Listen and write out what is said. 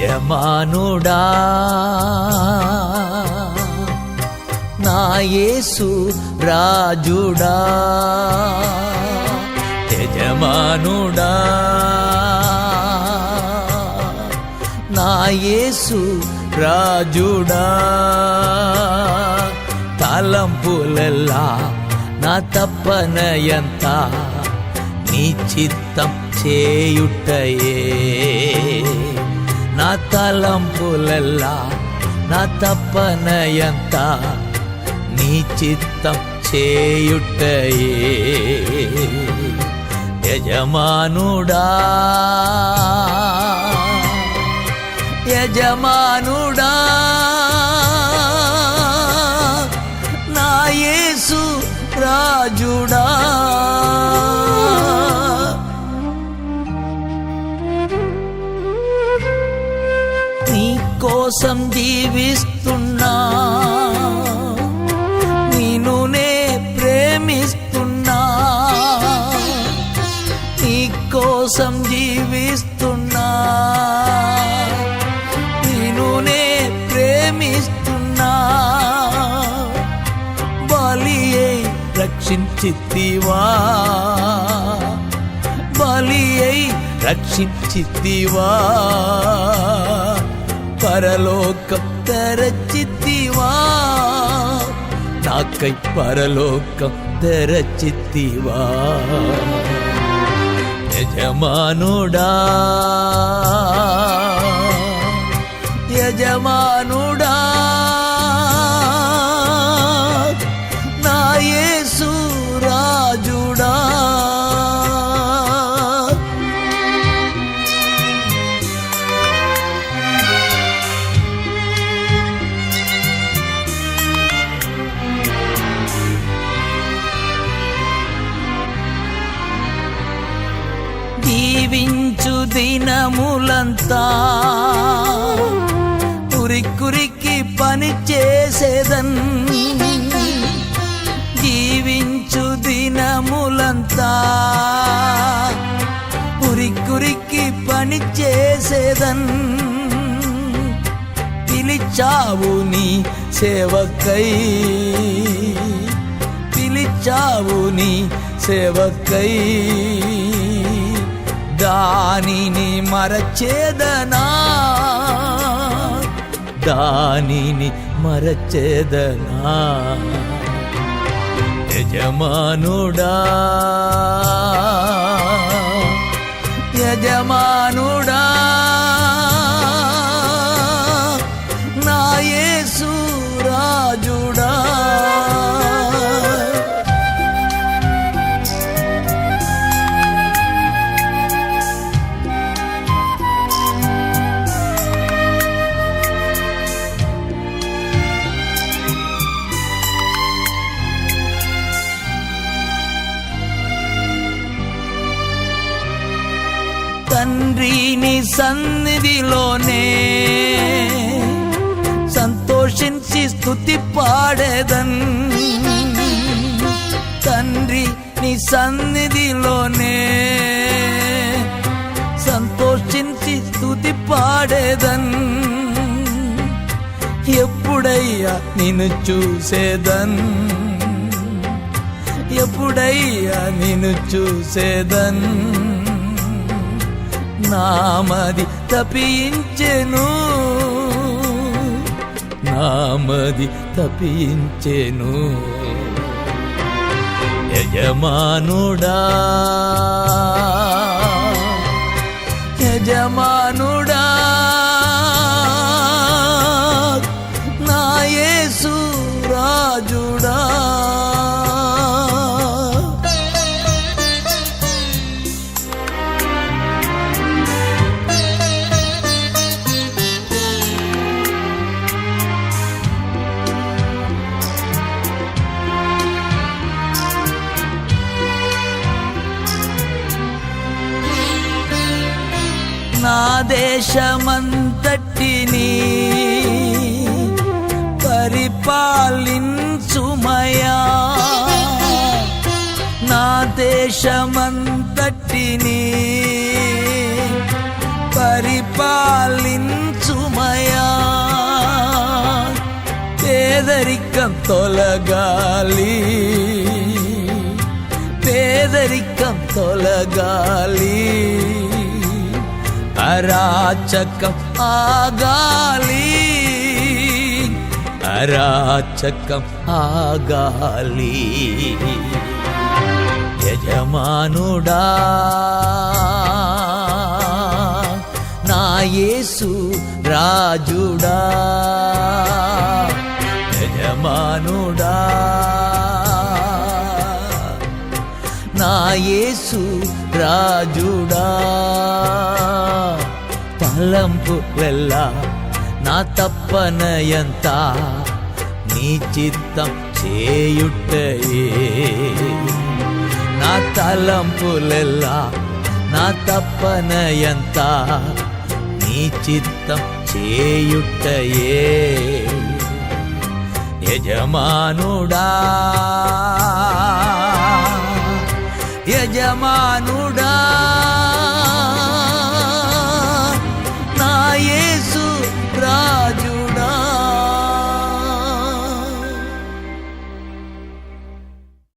యజమానుడా నాయేసు రాజుడా యజమానుడా నాయేసు రాజుడా తలంపులల్లా నా తప్పనయంత నీ చిత్తం చేయుటయే. నా తలంపులెల్లా నా తప్పనయంత నీ చిత్తం చేయుటయే. యజమానుడా యజమా కోసం జీవిస్తున్నా నేను నే ప్రేమిస్తున్నా. నీ కోసం జీవిస్తున్నా. నేను నే ప్రేమిస్తున్నా. బలి అయి రక్షించితివా? బలి అయి రక్షించితివా? పరలోకం తెరచితివా? నాకై పరలోకం తెరచితివా? యజమానుడా యజమానుడా. దీవించు దినములంతా. కురికి పని చేసేదన్. జీవించు దినములంతా. కురికురికి పని చేసేదన్. పిలిచావు నీ సేవకై. పిలిచావు నీ సేవకై. దానిని మరచేదనా? దానిని మరచేదనా? యజమానుడా యజమానుడా తండ్రిని సన్నిధిలోనే సంతోషించి స్థుతి పాడేదన్. తండ్రి నీ సన్నిధిలోనే సంతోషించి స్థుతి పాడేదన్. ఎప్పుడయ్యా నిన్ను చూసేదన్? ఎప్పుడయ్యా నిన్ను చూసేదన్? నామది తపించెను. నామది తపించెను. యజమానుడా యజమానుడా. నా దేశమంతటిని పరిపాలించుమయా. నా దేశమంతటిని పరిపాలించుమయా. పేదరికం తొలగాలి పేదరికం తొలగాలి. అరాచకం ఆగాలి. అరాచకం ఆగాలి. యజమానుడా నా యేసు రాజుడా. యజమానుడా నా యేసు రాజుడా. తలంపు వెళ్ళ నా తప్పన నీ చిత్తం చేయుట్టయే నా తలంపులెల్లా నా తప్పనయంత నీ చిత్తం చేయుట్టయే యజమానుడా యజమానుడా.